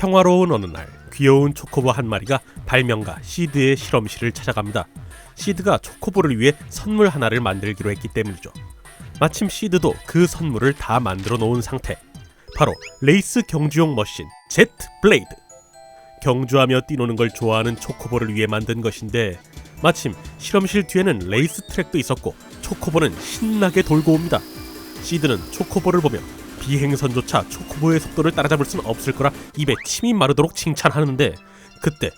평화로운 어느 날 귀여운 초코보 한 마리가 발명가 시드의 실험실을 찾아갑니다. 시드가 초코보를 위해 선물 하나를 만들기로 했기 때문이죠. 마침 시드도 그 선물을 다 만들어 놓은 상태. 바로 레이스 경주용 머신 제트 블레이드. 경주하며 뛰노는 걸 좋아하는 초코보를 위해 만든 것인데 마침 실험실 뒤에는 레이스 트랙도 있었고 초코보는 신나게 돌고 옵니다. 시드는 초코보를 보며 비행선조차 초코보의 속도를 따라잡을 수는 없을 거라 입에 침이 마르도록 칭찬하는데 그때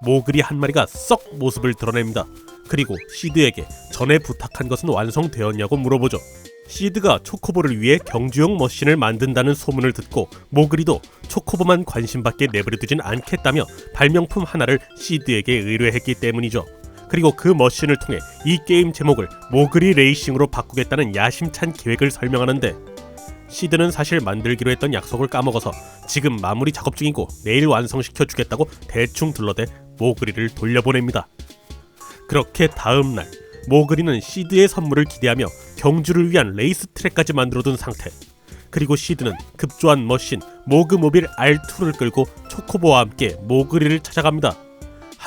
모그리 한 마리가 썩 모습을 드러냅니다. 그리고 시드에게 전에 부탁한 것은 완성되었냐고 물어보죠. 시드가 초코보를 위해 경주용 머신을 만든다는 소문을 듣고 모그리도 초코보만 관심받게 내버려두진 않겠다며 발명품 하나를 시드에게 의뢰했기 때문이죠. 그리고 그 머신을 통해 이 게임 제목을 모그리 레이싱으로 바꾸겠다는 야심찬 계획을 설명하는데 시드는 사실 만들기로 했던 약속을 까먹어서 지금 마무리 작업 중이고 내일 완성시켜 주겠다고 대충 둘러대 모그리를 돌려보냅니다. 그렇게 다음 날 모그리는 시드의 선물을 기대하며 경주를 위한 레이스 트랙까지 만들어둔 상태. 그리고 시드는 급조한 머신 모그모빌 R2를 끌고 초코보와 함께 모그리를 찾아갑니다.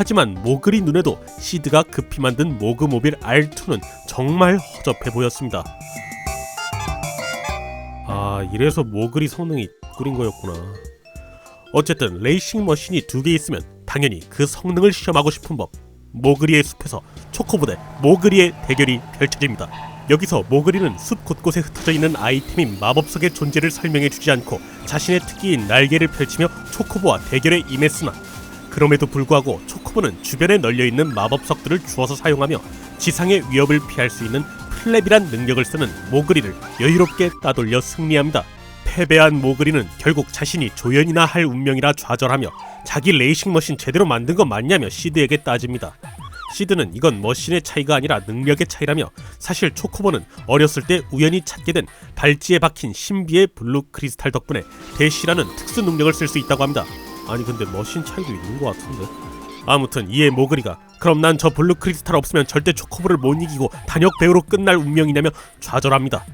하지만 모그리 눈에도 시드가 급히 만든 모그모빌 R2는 정말 허접해 보였습니다. 아 이래서 모그리 성능이 꿀인 거였구나. 어쨌든 레이싱 머신이 두 개 있으면 당연히 그 성능을 시험하고 싶은 법. 모그리의 숲에서 초코보 대 모그리의 대결이 펼쳐집니다. 여기서 모그리는 숲 곳곳에 흩어져 있는 아이템인 마법석의 존재를 설명해 주지 않고 자신의 특기인 날개를 펼치며 초코보와 대결에 임했으나 그럼에도 불구하고 초코보는 주변에 널려 있는 마법석들을 주워서 사용하며 지상의 위협을 피할 수 있는 플랩이란 능력을 쓰는 모그리를 여유롭게 따돌려 승리합니다. 패배한 모그리는 결국 자신이 조연이나 할 운명이라 좌절하며 자기 레이싱 머신 제대로 만든 거 맞냐며 시드에게 따집니다. 시드는 이건 머신의 차이가 아니라 능력의 차이라며 사실 초코보는 어렸을 때 우연히 찾게 된 발찌에 박힌 신비의 블루 크리스탈 덕분에 대시라는 특수 능력을 쓸 수 있다고 합니다. 아니 근데 머신 차이도 있는 것 같은데. 아무튼 이에 모그리가 그럼 난 저 블루 크리스탈 없으면 절대 초코보를 못 이기고 단역 배우로 끝날 운명이냐며 좌절합니다.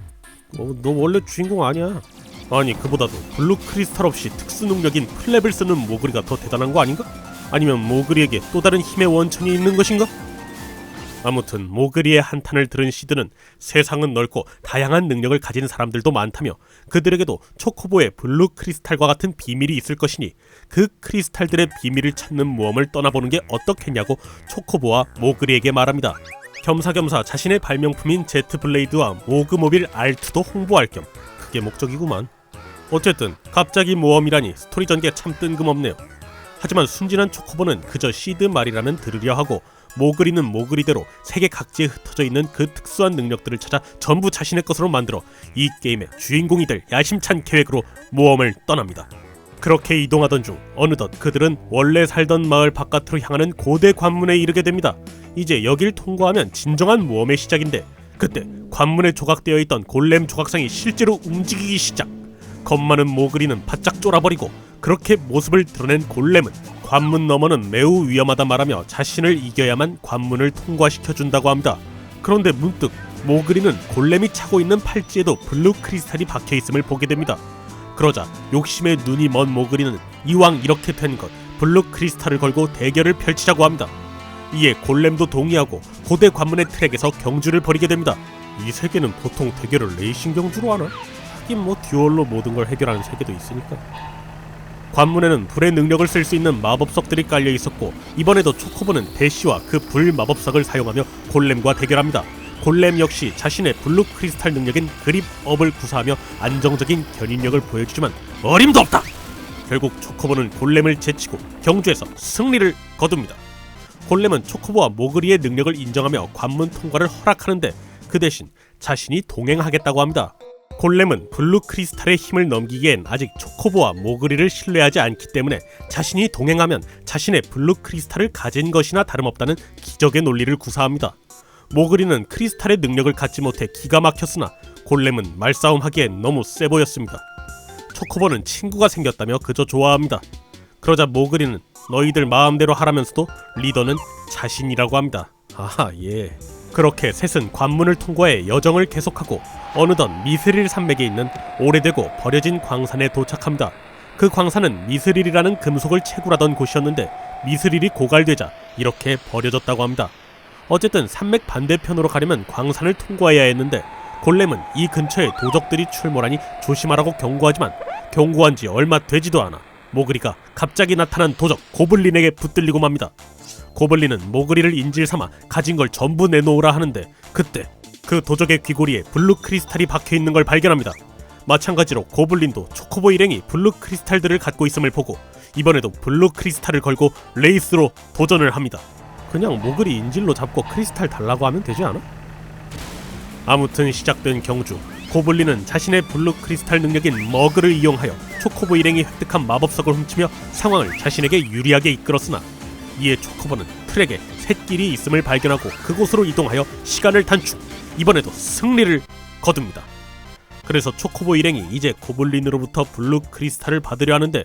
어, 너 원래 주인공 아니야. 아니 그보다도 블루 크리스탈 없이 특수 능력인 플랩을 쓰는 모그리가 더 대단한 거 아닌가? 아니면 모그리에게 또 다른 힘의 원천이 있는 것인가? 아무튼 모그리의 한탄을 들은 시드는 세상은 넓고 다양한 능력을 가진 사람들도 많다며 그들에게도 초코보의 블루 크리스탈과 같은 비밀이 있을 것이니 그 크리스탈들의 비밀을 찾는 모험을 떠나보는 게 어떻겠냐고 초코보와 모그리에게 말합니다. 겸사겸사 자신의 발명품인 제트 블레이드와 모그모빌 R2도 홍보할 겸 그게 목적이구만. 어쨌든 갑자기 모험이라니 스토리 전개 참 뜬금없네요. 하지만 순진한 초코보는 그저 시드 말이라면 들으려 하고 모그리는 모그리대로 세계 각지에 흩어져 있는 그 특수한 능력들을 찾아 전부 자신의 것으로 만들어 이 게임의 주인공이 될 야심찬 계획으로 모험을 떠납니다. 그렇게 이동하던 중 어느덧 그들은 원래 살던 마을 바깥으로 향하는 고대 관문에 이르게 됩니다. 이제 여길 통과하면 진정한 모험의 시작인데 그때 관문에 조각되어 있던 골렘 조각상이 실제로 움직이기 시작. 겁 많은 모그리는 바짝 쫄아버리고 그렇게 모습을 드러낸 골렘은 관문 너머는 매우 위험하다 말하며 자신을 이겨야만 관문을 통과시켜 준다고 합니다. 그런데 문득 모그리는 골렘이 차고 있는 팔찌에도 블루 크리스탈이 박혀 있음을 보게 됩니다. 그러자 욕심에 눈이 먼 모그리는 이왕 이렇게 된 것 블루 크리스탈을 걸고 대결을 펼치자고 합니다. 이에 골렘도 동의하고 고대 관문의 트랙에서 경주를 벌이게 됩니다. 이 세계는 보통 대결을 레이싱 경주로 하나? 하긴 뭐 듀얼로 모든 걸 해결하는 세계도 있으니까. 관문에는 불의 능력을 쓸 수 있는 마법석들이 깔려 있었고 이번에도 초코보는 대시와 그 불 마법석을 사용하며 골렘과 대결합니다. 골렘 역시 자신의 블루 크리스탈 능력인 그립업을 구사하며 안정적인 견인력을 보여주지만 어림도 없다. 결국 초코보는 골렘을 제치고 경주에서 승리를 거둡니다. 골렘은 초코보와 모그리의 능력을 인정하며 관문 통과를 허락하는데 그 대신 자신이 동행하겠다고 합니다. 골렘은 블루 크리스탈의 힘을 넘기기엔 아직 초코보와 모그리를 신뢰하지 않기 때문에 자신이 동행하면 자신의 블루 크리스탈을 가진 것이나 다름없다는 기적의 논리를 구사합니다. 모그리는 크리스탈의 능력을 갖지 못해 기가 막혔으나 골렘은 말싸움하기엔 너무 세 보였습니다. 초코보는 친구가 생겼다며 그저 좋아합니다. 그러자 모그리는 너희들 마음대로 하라면서도 리더는 자신이라고 합니다. 아하 예. 그렇게 셋은 관문을 통과해 여정을 계속하고 어느덧 미스릴 산맥에 있는 오래되고 버려진 광산에 도착합니다. 그 광산은 미스릴이라는 금속을 채굴하던 곳이었는데 미스릴이 고갈되자 이렇게 버려졌다고 합니다. 어쨌든 산맥 반대편으로 가려면 광산을 통과해야 했는데 골렘은 이 근처에 도적들이 출몰하니 조심하라고 경고하지만 경고한 지 얼마 되지도 않아 모그리가 갑자기 나타난 도적 고블린에게 붙들리고 맙니다. 고블린은 모그리를 인질 삼아 가진 걸 전부 내놓으라 하는데 그때 그 도적의 귀고리에 블루 크리스탈이 박혀 있는 걸 발견합니다. 마찬가지로 고블린도 초코보 일행이 블루 크리스탈들을 갖고 있음을 보고 이번에도 블루 크리스탈을 걸고 레이스로 도전을 합니다. 그냥 모그리 인질로 잡고 크리스탈 달라고 하면 되지 않아? 아무튼 시작된 경주 고블린은 자신의 블루 크리스탈 능력인 머그를 이용하여 초코보 일행이 획득한 마법석을 훔치며 상황을 자신에게 유리하게 이끌었으나 이에 초코보는 트랙에 샛길이 있음을 발견하고 그곳으로 이동하여 시간을 단축 이번에도 승리를 거둡니다. 그래서 초코보 일행이 이제 고블린으로부터 블루 크리스탈을 받으려 하는데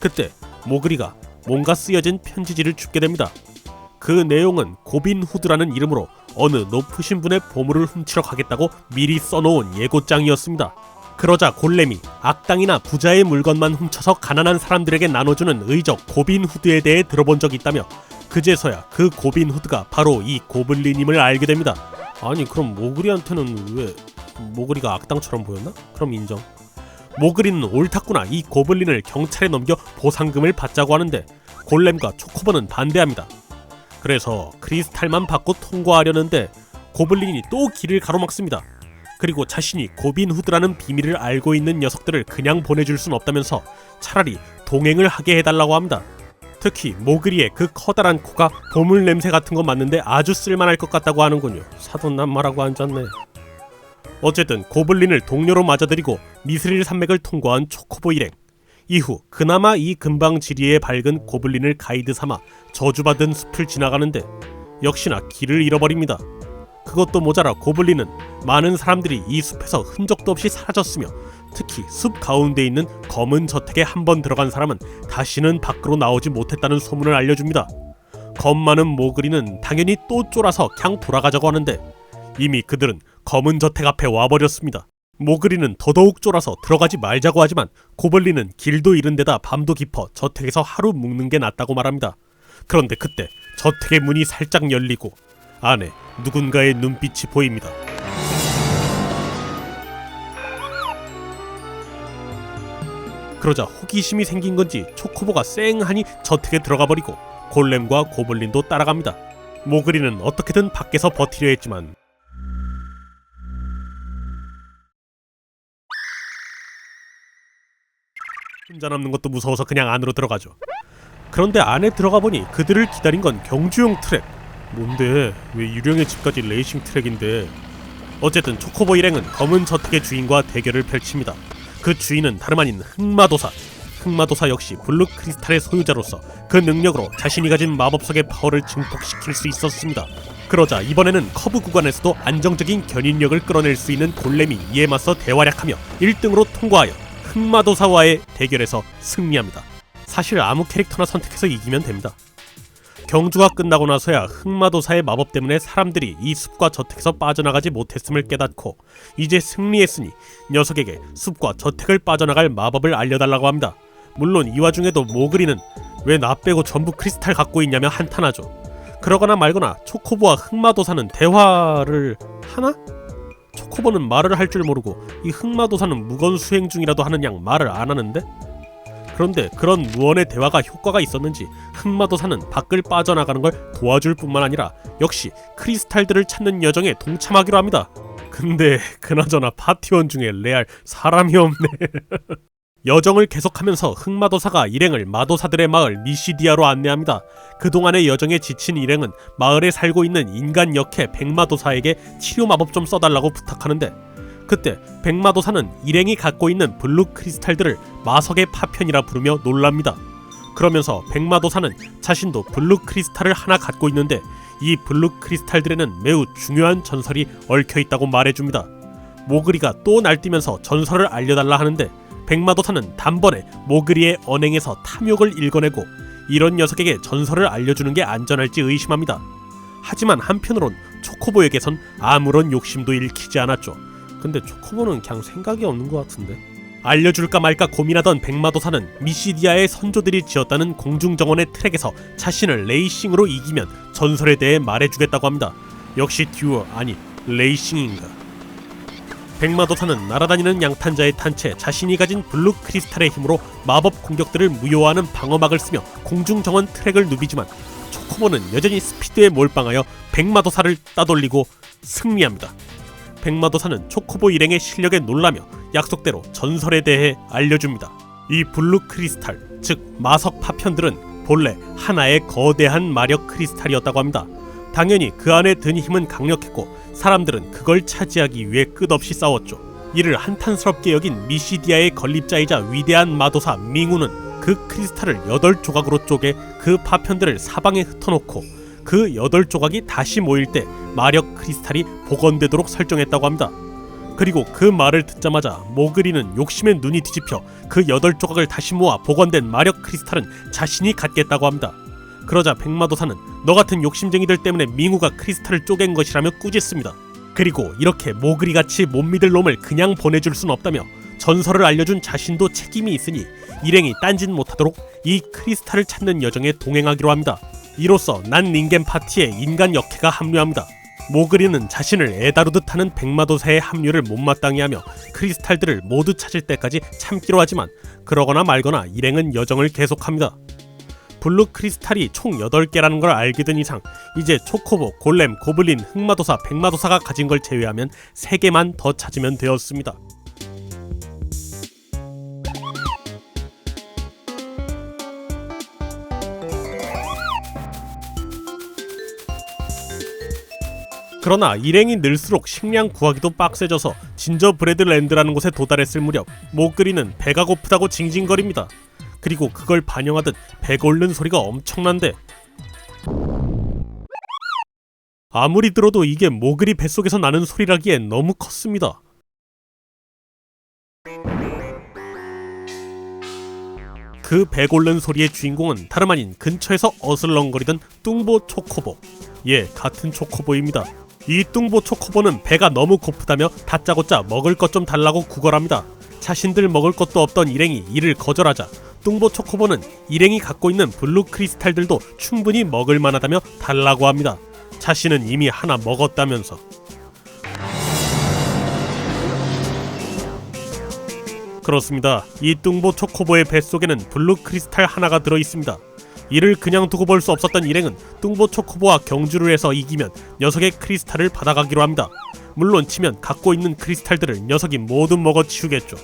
그때 모그리가 뭔가 쓰여진 편지지를 줍게 됩니다. 그 내용은 고빈 후드라는 이름으로 어느 높으신 분의 보물을 훔치러 가겠다고 미리 써놓은 예고장이었습니다. 그러자 골렘이 악당이나 부자의 물건만 훔쳐서 가난한 사람들에게 나눠주는 의적 고빈 후드에 대해 들어본 적이 있다며 그제서야 그 고빈 후드가 바로 이 고블린임을 알게 됩니다. 아니 그럼 모그리한테는 왜 모그리가 악당처럼 보였나? 그럼 인정. 모그리는 옳았구나 이 고블린을 경찰에 넘겨 보상금을 받자고 하는데 골렘과 초코버는 반대합니다. 그래서 크리스탈만 받고 통과하려는데 고블린이 또 길을 가로막습니다. 그리고 자신이 고빈 후드라는 비밀을 알고 있는 녀석들을 그냥 보내줄 순 없다면서 차라리 동행을 하게 해달라고 합니다. 특히 모그리의 그 커다란 코가 보물 냄새 같은 거 맞는데 아주 쓸만할 것 같다고 하는군요. 사돈 남마라고 앉았네. 어쨌든 고블린을 동료로 맞아들이고 미스릴 산맥을 통과한 초코보 일행. 이후 그나마 이 근방 지리에 밝은 고블린을 가이드 삼아 저주받은 숲을 지나가는데 역시나 길을 잃어버립니다. 그것도 모자라 고블린은 많은 사람들이 이 숲에서 흔적도 없이 사라졌으며 특히 숲 가운데 있는 검은 저택에 한 번 들어간 사람은 다시는 밖으로 나오지 못했다는 소문을 알려줍니다. 겁 많은 모그리는 당연히 또 쫄아서 그냥 돌아가자고 하는데 이미 그들은 검은 저택 앞에 와버렸습니다. 모그리는 더더욱 쫄아서 들어가지 말자고 하지만 고블린은 길도 잃은 데다 밤도 깊어 저택에서 하루 묵는 게 낫다고 말합니다. 그런데 그때 저택의 문이 살짝 열리고 안에 누군가의 눈빛이 보입니다. 그러자 호기심이 생긴 건지 초코보가 쌩하니 저택에 들어가 버리고 골렘과 고블린도 따라갑니다. 모그리는 어떻게든 밖에서 버티려 했지만 혼자 남는 것도 무서워서 그냥 안으로 들어가죠. 그런데 안에 들어가 보니 그들을 기다린 건 경주용 트랙. 뭔데 왜 유령의 집까지 레이싱 트랙인데? 어쨌든 초코보 일행은 검은 저택의 주인과 대결을 펼칩니다. 그 주인은 다름 아닌 흑마도사. 흑마도사 역시 블루 크리스탈의 소유자로서 그 능력으로 자신이 가진 마법석의 파워를 증폭시킬 수 있었습니다. 그러자 이번에는 커브 구간에서도 안정적인 견인력을 끌어낼 수 있는 골렘이 이에 맞서 대활약하며 1등으로 통과하여 흑마도사와의 대결에서 승리합니다. 사실 아무 캐릭터나 선택해서 이기면 됩니다. 경주가 끝나고 나서야 흑마도사의 마법 때문에 사람들이 이 숲과 저택에서 빠져나가지 못했음을 깨닫고 이제 승리했으니 녀석에게 숲과 저택을 빠져나갈 마법을 알려달라고 합니다. 물론 이 와중에도 모그리는 왜 나 빼고 전부 크리스탈 갖고 있냐며 한탄하죠. 그러거나 말거나 초코보와 흑마도사는 대화를 하나? 초코보는 말을 할 줄 모르고 이 흑마도사는 무건 수행 중이라도 하는 양 말을 안 하는데 그런데 그런 무언의 대화가 효과가 있었는지 흑마도사는 밖을 빠져나가는 걸 도와줄 뿐만 아니라 역시 크리스탈들을 찾는 여정에 동참하기로 합니다. 근데 그나저나 파티원 중에 레알 사람이 없네. 여정을 계속하면서 흑마도사가 일행을 마도사들의 마을 미시디아로 안내합니다. 그동안의 여정에 지친 일행은 마을에 살고 있는 인간 역해 백마도사에게 치료 마법 좀 써달라고 부탁하는데 그때 백마도사는 일행이 갖고 있는 블루 크리스탈들을 마석의 파편이라 부르며 놀랍니다. 그러면서 백마도사는 자신도 블루 크리스탈을 하나 갖고 있는데 이 블루 크리스탈들에는 매우 중요한 전설이 얽혀 있다고 말해줍니다. 모그리가 또 날뛰면서 전설을 알려달라 하는데 백마도사는 단번에 모그리의 언행에서 탐욕을 읽어내고 이런 녀석에게 전설을 알려주는 게 안전할지 의심합니다. 하지만 한편으론 초코보에게선 아무런 욕심도 잃히지 않았죠. 근데 초코보는 그냥 생각이 없는 것 같은데. 알려줄까 말까 고민하던 백마도사는 미시디아의 선조들이 지었다는 공중정원의 트랙에서 자신을 레이싱으로 이기면 전설에 대해 말해주겠다고 합니다. 역시 듀오 아니 레이싱인가. 백마도사는 날아다니는 양탄자의 탄체 자신이 가진 블루 크리스탈의 힘으로 마법 공격들을 무효화하는 방어막을 쓰며 공중정원 트랙을 누비지만 초코보는 여전히 스피드에 몰빵하여 백마도사를 따돌리고 승리합니다. 백마도사는 초코보 일행의 실력에 놀라며 약속대로 전설에 대해 알려줍니다. 이 블루 크리스탈, 즉 마석 파편들은 본래 하나의 거대한 마력 크리스탈이었다고 합니다. 당연히 그 안에 든 힘은 강력했고 사람들은 그걸 차지하기 위해 끝없이 싸웠죠. 이를 한탄스럽게 여긴 미시디아의 건립자이자 위대한 마도사 밍우는 그 크리스탈을 여덟 조각으로 쪼개 그 파편들을 사방에 흩어놓고 그 여덟 조각이 다시 모일 때 마력 크리스탈이 복원되도록 설정했다고 합니다. 그리고 그 말을 듣자마자 모그리는 욕심에 눈이 뒤집혀 그 여덟 조각을 다시 모아 복원된 마력 크리스탈은 자신이 갖겠다고 합니다. 그러자 백마도사는 너 같은 욕심쟁이들 때문에 밍우가 크리스탈을 쪼갠 것이라며 꾸짖습니다. 그리고 이렇게 모그리 같이 못 믿을 놈을 그냥 보내줄 순 없다며 전설을 알려준 자신도 책임이 있으니 일행이 딴짓 못하도록 이 크리스탈을 찾는 여정에 동행하기로 합니다. 이로써 난 닌겐 파티에 인간 역해가 합류합니다. 모그리는 자신을 애다루듯 하는 백마도사의 합류를 못마땅히 하며 크리스탈들을 모두 찾을 때까지 참기로 하지만 그러거나 말거나 일행은 여정을 계속합니다. 블루 크리스탈이 총 8개라는 걸 알게 된 이상 이제 초코보, 골렘, 고블린, 흑마도사, 백마도사가 가진 걸 제외하면 3개만 더 찾으면 되었습니다. 그러나 일행이 늘수록 식량 구하기도 빡세져서 진저브레드 랜드라는 곳에 도달했을 무렵 모그리는 배가 고프다고 징징거립니다. 그리고 그걸 반영하듯 배 곪는 소리가 엄청난데 아무리 들어도 이게 모그리 뱃속에서 나는 소리라기엔 너무 컸습니다. 그 배골른 소리의 주인공은 다름 아닌 근처에서 어슬렁거리던 뚱보 초코보. 예, 같은 초코보입니다. 이 뚱보 초코보는 배가 너무 고프다며 다짜고짜 먹을 것 좀 달라고 구걸합니다. 자신들 먹을 것도 없던 일행이 이를 거절하자 뚱보 초코보는 일행이 갖고 있는 블루 크리스탈들도 충분히 먹을 만하다며 달라고 합니다. 자신은 이미 하나 먹었다면서. 그렇습니다. 이 뚱보 초코보의 뱃속에는 블루 크리스탈 하나가 들어 있습니다. 이를 그냥 두고 볼 수 없었던 일행은 뚱보 초코보와 경주를 해서 이기면 녀석의 크리스탈을 받아가기로 합니다. 물론 치면 갖고 있는 크리스탈들을 녀석이 모두 먹어치우겠죠.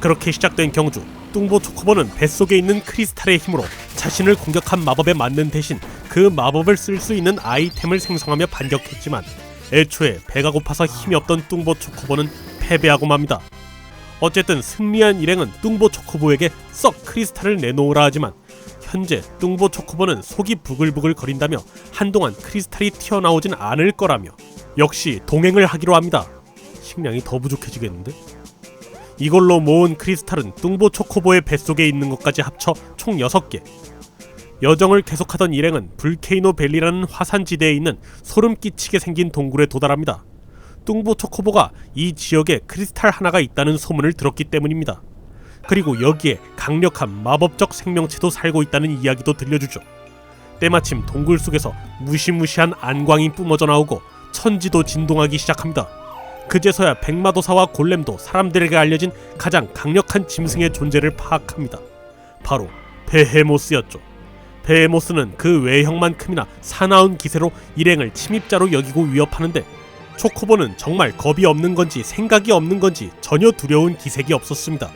그렇게 시작된 경주. 뚱보 초코보는 뱃속에 있는 크리스탈의 힘으로 자신을 공격한 마법에 맞는 대신 그 마법을 쓸 수 있는 아이템을 생성하며 반격했지만 애초에 배가 고파서 힘이 없던 뚱보 초코보는 패배하고 맙니다. 어쨌든 승리한 일행은 뚱보 초코보에게 썩 크리스탈을 내놓으라 하지만 현재 뚱보 초코보는 속이 부글부글 거린다며 한동안 크리스탈이 튀어나오진 않을 거라며 역시 동행을 하기로 합니다. 식량이 더 부족해지겠는데? 이걸로 모은 크리스탈은 뚱보 초코보의 뱃속에 있는 것까지 합쳐 총 6개. 여정을 계속하던 일행은 불케이노 밸리라는 화산지대에 있는 소름 끼치게 생긴 동굴에 도달합니다. 뚱보 초코보가 이 지역에 크리스탈 하나가 있다는 소문을 들었기 때문입니다. 그리고 여기에 강력한 마법적 생명체도 살고 있다는 이야기도 들려주죠. 때마침 동굴 속에서 무시무시한 안광이 뿜어져 나오고 천지도 진동하기 시작합니다. 그제서야 백마도사와 골렘도 사람들에게 알려진 가장 강력한 짐승의 존재를 파악합니다. 바로 베헤모스였죠. 베헤모스는 그 외형만큼이나 사나운 기세로 일행을 침입자로 여기고 위협하는데 초코보는 정말 겁이 없는 건지 생각이 없는 건지 전혀 두려운 기색이 없었습니다.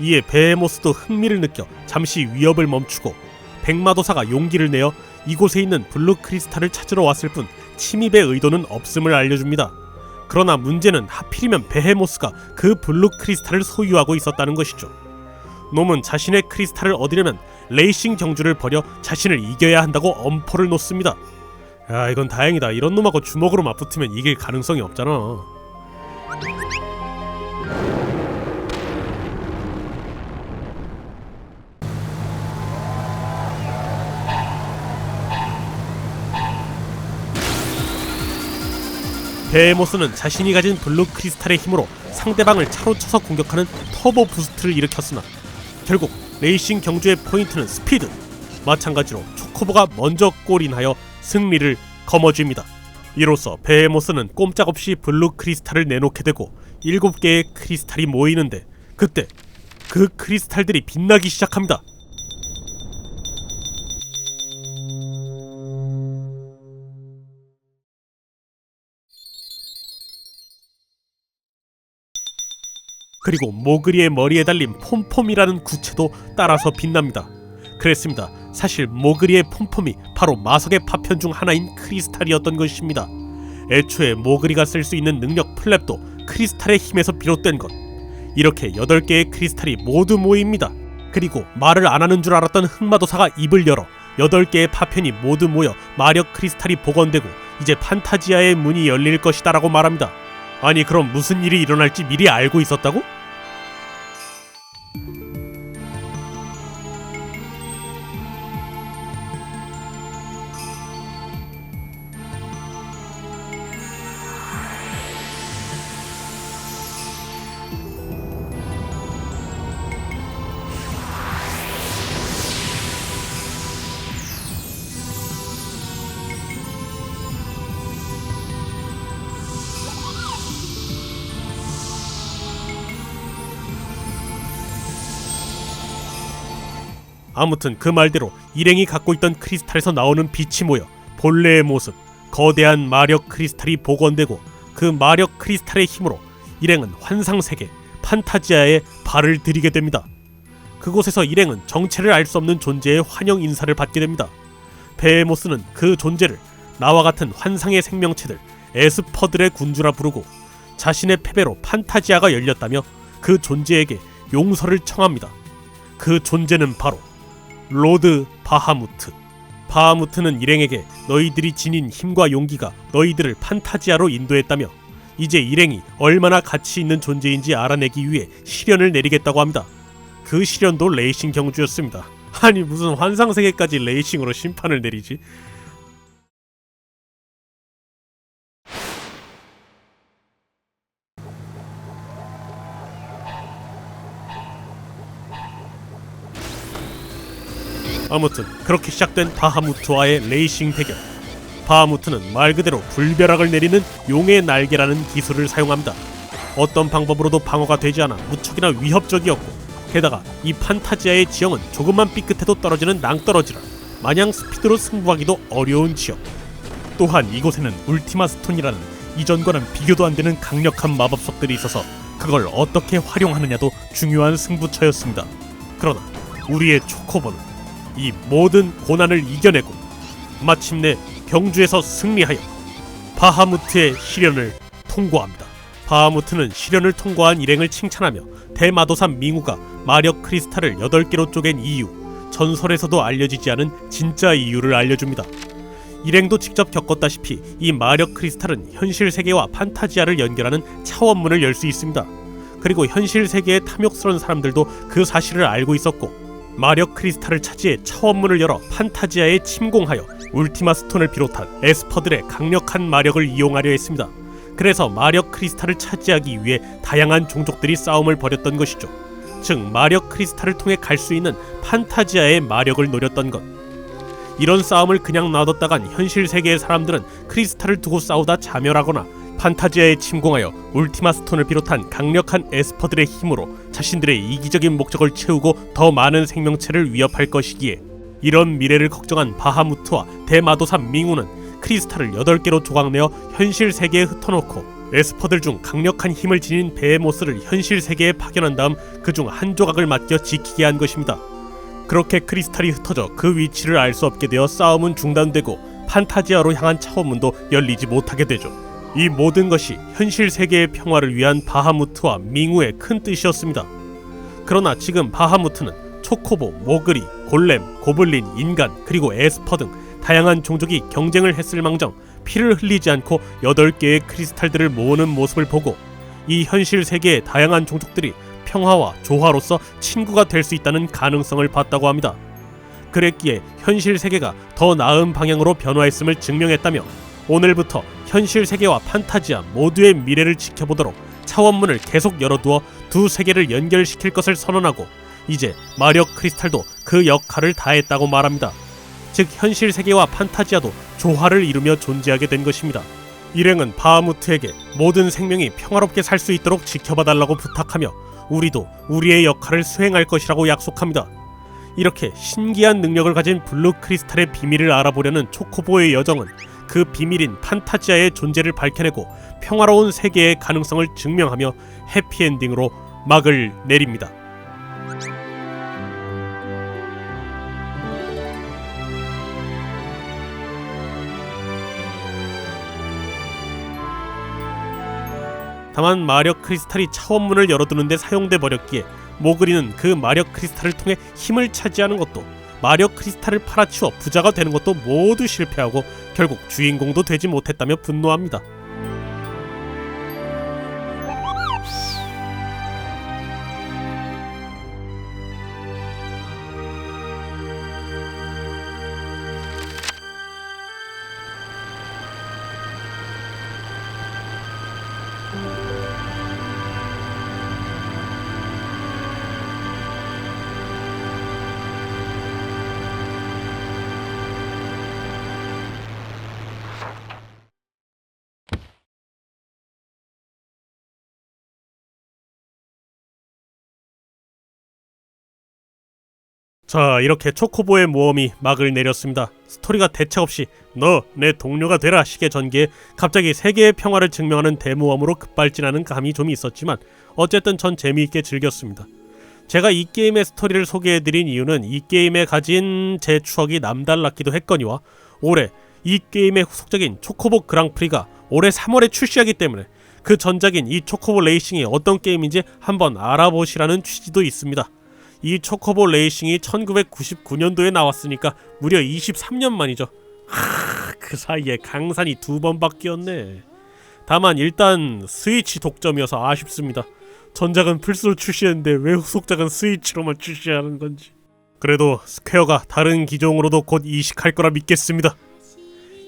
이에 베헤모스도 흥미를 느껴 잠시 위협을 멈추고 백마도사가 용기를 내어 이곳에 있는 블루 크리스탈을 찾으러 왔을 뿐 침입의 의도는 없음을 알려줍니다. 그러나 문제는 하필이면 베헤모스가 그 블루 크리스탈을 소유하고 있었다는 것이죠. 놈은 자신의 크리스탈을 얻으려면 레이싱 경주를 벌여 자신을 이겨야 한다고 엄포를 놓습니다. 야 이건 다행이다. 이런 놈하고 주먹으로 맞붙으면 이길 가능성이 없잖아. 베헤모스는 자신이 가진 블루 크리스탈의 힘으로 상대방을 차로 쳐서 공격하는 터보 부스트를 일으켰으나 결국 레이싱 경주의 포인트는 스피드. 마찬가지로 초코보가 먼저 골인하여 승리를 거머쥡니다. 이로써 베헤모스는 꼼짝없이 블루 크리스탈을 내놓게 되고 7개의 크리스탈이 모이는데 그때 그 크리스탈들이 빛나기 시작합니다. 그리고 모그리의 머리에 달린 폼폼이라는 구체도 따라서 빛납니다. 그랬습니다. 사실 모그리의 폼폼이 바로 마석의 파편 중 하나인 크리스탈이었던 것입니다. 애초에 모그리가 쓸 수 있는 능력 플랩도 크리스탈의 힘에서 비롯된 것. 이렇게 8개의 크리스탈이 모두 모입니다. 그리고 말을 안 하는 줄 알았던 흑마도사가 입을 열어 8개의 파편이 모두 모여 마력 크리스탈이 복원되고 이제 판타지아의 문이 열릴 것이다라고 말합니다. 아니 그럼 무슨 일이 일어날지 미리 알고 있었다고? 아무튼 그 말대로 일행이 갖고 있던 크리스탈에서 나오는 빛이 모여 본래의 모습, 거대한 마력 크리스탈이 복원되고 그 마력 크리스탈의 힘으로 일행은 환상 세계 판타지아에 발을 들이게 됩니다. 그곳에서 일행은 정체를 알 수 없는 존재의 환영 인사를 받게 됩니다. 베헤모스는 그 존재를 나와 같은 환상의 생명체들 에스퍼들의 군주라 부르고 자신의 패배로 판타지아가 열렸다며 그 존재에게 용서를 청합니다. 그 존재는 바로 로드 바하무트. 바하무트는 일행에게 너희들이 지닌 힘과 용기가 너희들을 판타지아로 인도했다며 이제 일행이 얼마나 가치 있는 존재인지 알아내기 위해 시련을 내리겠다고 합니다. 그 시련도 레이싱 경주였습니다. 아니 무슨 환상 세계까지 레이싱으로 심판을 내리지? 아무튼 그렇게 시작된 바하무트와의 레이싱 대결. 바하무트는 말 그대로 불벼락을 내리는 용의 날개라는 기술을 사용합니다. 어떤 방법으로도 방어가 되지 않아 무척이나 위협적이었고 게다가 이 판타지아의 지형은 조금만 삐끗해도 떨어지는 낭떠러지라 마냥 스피드로 승부하기도 어려운 지역. 또한 이곳에는 울티마 스톤이라는 이전과는 비교도 안 되는 강력한 마법석들이 있어서 그걸 어떻게 활용하느냐도 중요한 승부처였습니다. 그러나 우리의 초코보는 이 모든 고난을 이겨내고 마침내 경주에서 승리하여 바하무트의 시련을 통과합니다. 바하무트는 시련을 통과한 일행을 칭찬하며 대마도산 밍우가 마력 크리스탈을 8개로 쪼갠 이유, 전설에서도 알려지지 않은 진짜 이유를 알려줍니다. 일행도 직접 겪었다시피 이 마력 크리스탈은 현실 세계와 판타지아를 연결하는 차원문을 열 수 있습니다. 그리고 현실 세계의 탐욕스러운 사람들도 그 사실을 알고 있었고 마력 크리스탈을 차지해 차원문을 열어 판타지아에 침공하여 울티마 스톤을 비롯한 에스퍼들의 강력한 마력을 이용하려 했습니다. 그래서 마력 크리스탈을 차지하기 위해 다양한 종족들이 싸움을 벌였던 것이죠. 즉 마력 크리스탈을 통해 갈 수 있는 판타지아의 마력을 노렸던 것. 이런 싸움을 그냥 놔뒀다간 현실 세계의 사람들은 크리스탈을 두고 싸우다 자멸하거나 판타지아에 침공하여 울티마 스톤을 비롯한 강력한 에스퍼들의 힘으로 자신들의 이기적인 목적을 채우고 더 많은 생명체를 위협할 것이기에 이런 미래를 걱정한 바하무트와 대마도사 밍우는 크리스탈을 8개로 조각내어 현실 세계에 흩어놓고 에스퍼들 중 강력한 힘을 지닌 베헤모스를 현실 세계에 파견한 다음 그 중 한 조각을 맡겨 지키게 한 것입니다. 그렇게 크리스탈이 흩어져 그 위치를 알 수 없게 되어 싸움은 중단되고 판타지아로 향한 차원문도 열리지 못하게 되죠. 이 모든 것이 현실 세계의 평화를 위한 바하무트와 밍우의 큰 뜻이었습니다. 그러나 지금 바하무트는 초코보, 모그리, 골렘, 고블린, 인간, 그리고 에스퍼 등 다양한 종족이 경쟁을 했을 망정 피를 흘리지 않고 8개의 크리스탈들을 모으는 모습을 보고 이 현실 세계의 다양한 종족들이 평화와 조화로서 친구가 될 수 있다는 가능성을 봤다고 합니다. 그랬기에 현실 세계가 더 나은 방향으로 변화했음을 증명했다며 오늘부터 현실 세계와 판타지아 모두의 미래를 지켜보도록 차원문을 계속 열어두어 두 세계를 연결시킬 것을 선언하고 이제 마력 크리스탈도 그 역할을 다했다고 말합니다. 즉 현실 세계와 판타지아도 조화를 이루며 존재하게 된 것입니다. 일행은 바하무트에게 모든 생명이 평화롭게 살 수 있도록 지켜봐달라고 부탁하며 우리도 우리의 역할을 수행할 것이라고 약속합니다. 이렇게 신기한 능력을 가진 블루 크리스탈의 비밀을 알아보려는 초코보의 여정은 그 비밀인 판타지아의 존재를 밝혀내고 평화로운 세계의 가능성을 증명하며 해피엔딩으로 막을 내립니다. 다만 마력 크리스탈이 차원문을 열어두는데 사용돼 버렸기에 모그리는 그 마력 크리스탈을 통해 힘을 차지하는 것도 마력 크리스탈을 팔아치워 부자가 되는 것도 모두 실패하고 결국 주인공도 되지 못했다며 분노합니다. 자 이렇게 초코보의 모험이 막을 내렸습니다. 스토리가 대책 없이 너 내 동료가 되라 식의 전개에 갑자기 세계의 평화를 증명하는 대모험으로 급발진하는 감이 좀 있었지만 어쨌든 전 재미있게 즐겼습니다. 제가 이 게임의 스토리를 소개해드린 이유는 이 게임에 가진 제 추억이 남달랐기도 했거니와 올해 이 게임의 후속작인 초코보 그랑프리가 올해 3월에 출시하기 때문에 그 전작인 이 초코보 레이싱이 어떤 게임인지 한번 알아보시라는 취지도 있습니다. 이 초코보 레이싱이 1999년도에 나왔으니까 무려 23년 만이죠. 하, 그 사이에 강산이 두 번 바뀌었네. 다만 일단 스위치 독점이어서 아쉽습니다. 전작은 플스로 출시했는데 왜 후속작은 스위치로만 출시하는 건지. 그래도 스퀘어가 다른 기종으로도 곧 이식할 거라 믿겠습니다.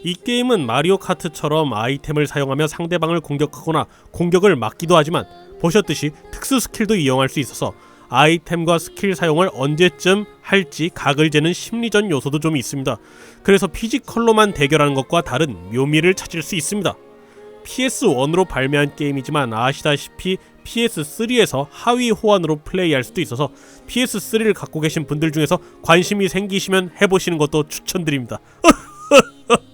이 게임은 마리오 카트처럼 아이템을 사용하며 상대방을 공격하거나 공격을 막기도 하지만 보셨듯이 특수 스킬도 이용할 수 있어서 아이템과 스킬 사용을 언제쯤 할지 각을 재는 심리전 요소도 좀 있습니다. 그래서 피지컬로만 대결하는 것과 다른 묘미를 찾을 수 있습니다. PS1으로 발매한 게임이지만 아시다시피 PS3에서 하위 호환으로 플레이할 수도 있어서 PS3를 갖고 계신 분들 중에서 관심이 생기시면 해보시는 것도 추천드립니다.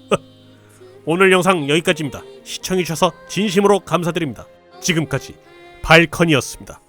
오늘 영상 여기까지입니다. 시청해주셔서 진심으로 감사드립니다. 지금까지 발컨이었습니다.